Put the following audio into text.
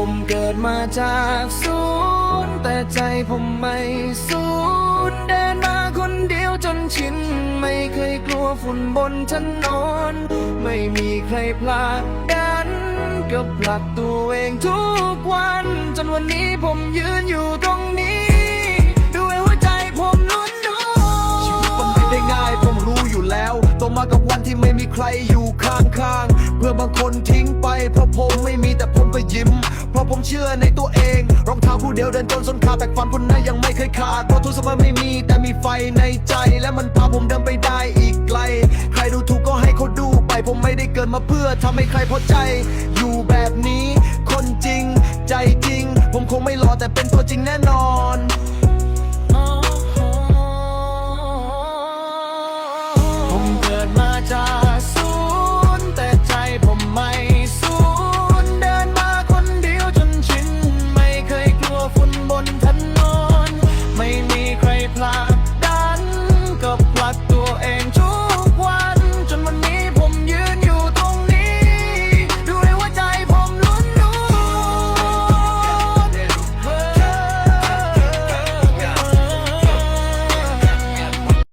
ผมเกิดมาจากศูนย์แต่ใจผมไม่ศูนย์เดินมาคนเดียวจนชิน ไม่เคยกลัวฝุ่นบนถนนไม่มีใครพลาดดันก็ผลักตัวเองทุกวัน จนวันนี้ผมยืนอยู่ตรงนี้ ด้วยหัวใจผมล้วนๆชีวิตมันไม่ได้ง่ายผมรู้อยู่แล้วโตมากับวันที่ไม่มีใครอยู่ข้างๆเพื่อบางคนทิ้งไปเพราะผมไม่มีแต่ผมก็ยิ้ม เชื่อในตัวเอง รองเท้าคู่เดียวเดินจนส้นขาแตกฟันพุ่นหน้ายังไม่เคยขาดเพราะทุกสมัยไม่มี แต่มีไฟในใจ และมันพาผมเดินไปได้อีกไกล ใครดูถูกก็ให้เขาดูไป ผมไม่ได้เกิดมาเพื่อทำให้ใครพอใจ อยู่แบบนี้ คนจริง ใจจริง ผมคงไม่หล่อแต่เป็นตัวจริงแน่นอน